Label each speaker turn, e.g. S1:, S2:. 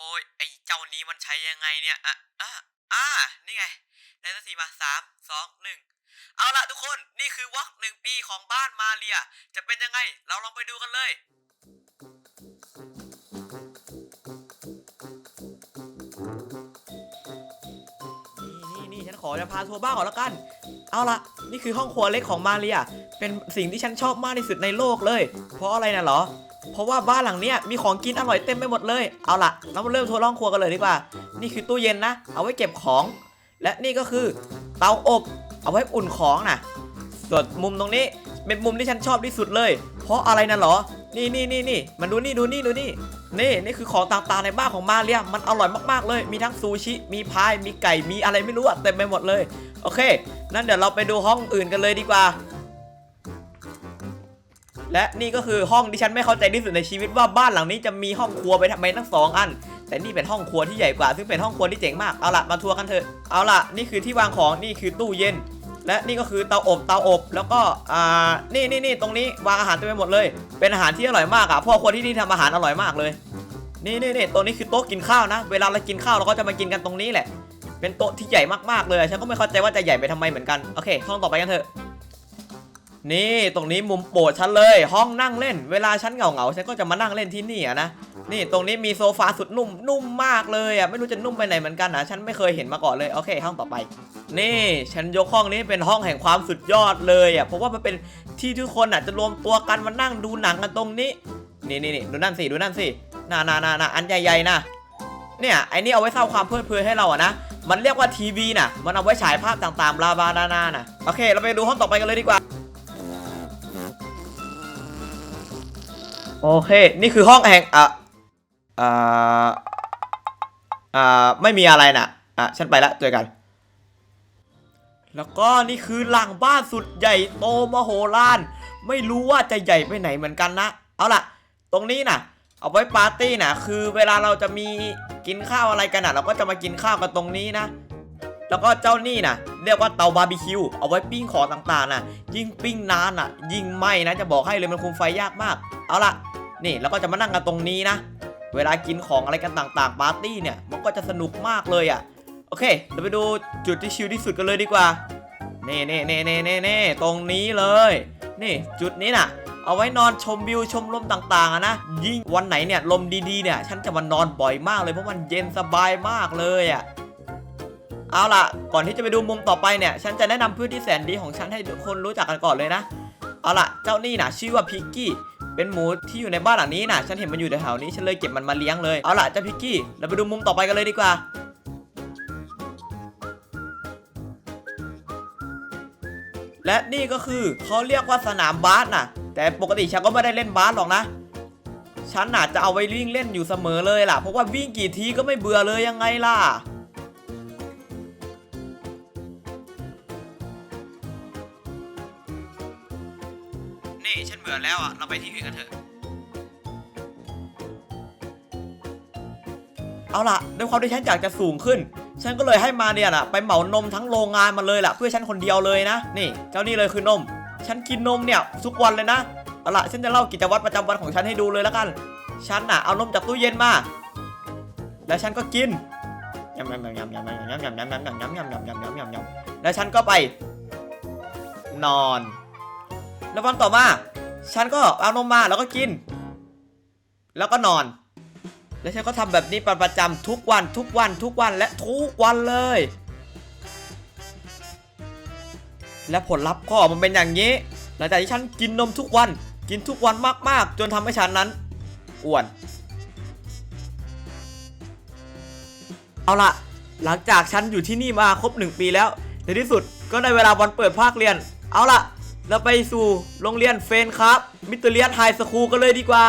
S1: โอ้ยไอ้เจ้านี้มันใช้ยังไงเนี่ยอะอะอ่านี่ไงได้สักทีมาสามสองหนึ่งเอาละทุกคนนี่คือวอล์กหนึ่งปีของบ้านมาเรีย จะเป็นยังไง เราลองไปดูกันเลยนี่นี่ฉันขอจะพาทัวร์บ้านก่อนแล้วกัน เอาละนี่คือห้องครัวเล็กของมาเรีย เป็นสิ่งที่ฉันชอบมากที่สุดในโลกเลย เพราะอะไรนะเหรอ เพราะว่าบ้านหลังเนี้ยมีของกินอร่อยเต็มไปหมดเลย เอาละเรามาเริ่มทัวร์ห้องครัวกันเลยดีกว่า นี่คือตู้เย็นนะ เอาไว้เก็บของ และนี่ก็คือเตาอบ เอาไว้อุ่นของนะส่วนมุมตรงนี้เป็นมุมที่ฉันชอบที่สุดเลย เพราะอะไรนะหรอ นี่นี่นี่นี่มันดูนี่ดูนี่ดูนี่ นี่นี่คือของต่างๆในบ้านของมาเรียมันอร่อยมากๆเลย มีทั้งซูชิ มีพาย มีไก่ มีอะไรไม่รู้อะเต็มไปหมดเลย โอเค นั่นเดี๋ยวเราไปดูห้องอื่นกันเลยดีกว่า และนี่ก็คือห้องที่ฉันไม่เข้าใจที่สุดในชีวิตว่าบ้านหลังนี้จะมีห้องครัวไปทำไมทั้งสองอัน แต่นี่เป็นห้องครัวที่ใหญ่กว่า ซึ่งเป็นห้องครัวที่เจ๋งมาก เอาละมาทัวร์กันเถอะ เอาละนี่คือที่วางของนี่คือตู้เย็น และนี่ก็คือเตาอบเตาอบ แล้วก็อ่านี่นี่นี่ตรงนี้วางอาหารเต็มไปหมดเลย เป็นอาหารที่อร่อยมากอะพ่อครัวที่นี่ทำอาหารอร่อยมากเลย นี่นี่นี่ตัวนี้คือโต๊ะกินข้าวนะ เวลาเรากินข้าวเราก็จะมากินกันตรงนี้แหละ เป็นโต๊ะที่ใหญ่มากๆเลย ฉันก็ไม่เข้าใจว่าจะใหญ่ไปทำไมเหมือนกัน โอเค ห้องต่อไปกันเถอะ นี่ตรงนี้มุมโปรดฉันเลย ห้องนั่งเล่น เวลาฉันเหงาเหงาๆฉันก็จะมานั่งเล่นที่นี่อะนะนี่ตรงนี้มีโซฟาสุดนุ่มนุ่มมากเลยอะไม่รู้จะนุ่มไปไหนเหมือนกันนะฉันไม่เคยเห็นมาก่อนเลยโอเค ห้องต่อไป นี่ฉันยกห้องนี้เป็นห้องแห่งความสุดยอดเลยอะเพราะว่ามันเป็นที่ทุกคนอะจะรวมตัวกันมานั่งดูหนังกันตรงนี้ นี่นี่นี่ดูนั่นสิดูนั่นสิน่าน่าน่าน่าอันใหญ่ๆนะเนี่ยไอ้นี่เอาไว้สร้างความเพลิดเพลินให้เราอะนะมันเรียกว่าทีวีน่ะ มันเอาไว้ฉายภาพต่างๆลาบานานาน่ะ โอเค เราไปดูห้องต่อไปกันเลยดีกว่า โอเค นี่คือห้องแห่งอะอ่าอ่าไม่มีอะไรน่ะอะฉันไปละเจอกัน แล้วก็นี่คือหลังบ้านสุดใหญ่โตมโหฬารไม่รู้ว่าจะใหญ่ไปไหนเหมือนกันนะ เอาล่ะ ตรงนี้น่ะเอาไว้ปาร์ตี้น่ะคือเวลาเราจะมีกินข้าวอะไรกันน่ะเราก็จะมากินข้าวกันตรงนี้นะ แล้วก็เจ้านี่นะเรียกว่าเตาบาร์บีคิวเอาไว้ปิ้งของต่างๆน่ะยิ่งปิ้งนานน่ะ ยิ่งไหม้นะจะบอกให้เลยมันคุมไฟยากมาก เอาล่ะ นี่แล้วก็จะมานั่งกันตรงนี้นะ เวลากินของอะไรกันต่างๆ ปาร์ตี้เนี่ยมันก็จะสนุกมากเลยอะโอเคเราไปดูจุดที่ชิลที่สุดกันเลยดีกว่าเน่เน่เน่เน่เน่เน่ตรงนี้เลย นี่จุดนี้น่ะ เอาไว้นอนชมวิวชมลมต่างๆนะยิ่งวันไหนเนี่ยลมดีๆเนี่ย ฉันจะมานอนบ่อยมากเลยเพราะมันเย็นสบายมากเลยอะ เอาล่ะ ก่อนที่จะไปดูมุมต่อไปเนี่ย ฉันจะแนะนำเพื่อนที่แสนดีของฉันให้ทุกคนรู้จักกันก่อนเลยนะ เอาล่ะ เจ้านี่นะชื่อว่าพิกกี้ เป็นหมูที่อยู่ในบ้านหลังนี้นะฉันเห็นมันอยู่แถวๆนี้ ฉันเลยเก็บมันมาเลี้ยงเลย เอาล่ะ เจ้าพิกกี้ เราไปดูมุมต่อไปกันเลยดีกว่าและนี่ก็คือเขาเรียกว่าสนามบาสน่ะ แต่ปกติฉันก็ไม่ได้เล่นบาสหรอกนะ ฉันน่ะจะเอาไว้วิ่งเล่นอยู่เสมอเลยล่ะ เพราะว่าวิ่งกี่ทีก็ไม่เบื่อเลยยังไงล่ะ นี่ฉันเบื่อแล้วอะ เราไปที่อื่นกันเถอะ เอาล่ะ ด้วยความที่ฉันอยากจะสูงขึ้น ฉันก็เลยให้มาเนี่ยน่ะ ไปเหมานมทั้งโรงงานมาเลยล่ะ เพื่อฉันคนเดียวเลยนะ นี่ เจ้านี่เลยคือนม ฉันกินนมเนี่ยทุกวันเลยนะ เอาล่ะ ฉันจะเล่ากิจวัตรประจำวันของฉันให้ดูเลยล้วกัน ฉันน่ะเอานมจากตู้เย็นมา แล้วฉันก็กินยำยำยำยำยำยำยำยำยำยำยำยำยำยำยำยำยำยำยำแล้วฉันก็ไป นอน แล้ววันต่อมา ฉันก็เอานมมาแล้วก็กิน แล้วก็นอน แล้วฉันก็ทำแบบนี้เป็นประจำทุกวันทุกวันทุกวันและทุกวันเลย และผลลัพธ์ก็ออกมันเป็นอย่างนี้ หลังจากที่ฉันกินนมทุกวัน กินทุกวันมากๆ จนทำให้ฉันนั้นอ้วนเอาละหลังจากฉันอยู่ที่นี่มาครบหนึ่งปีแล้ว ในที่สุดก็ได้เวลาวันเปิดภาคเรียน เอาละ เราไปสู่โรงเรียนเฟนครับ มิตรเลียนไฮสคูลกันเลยดีกว่า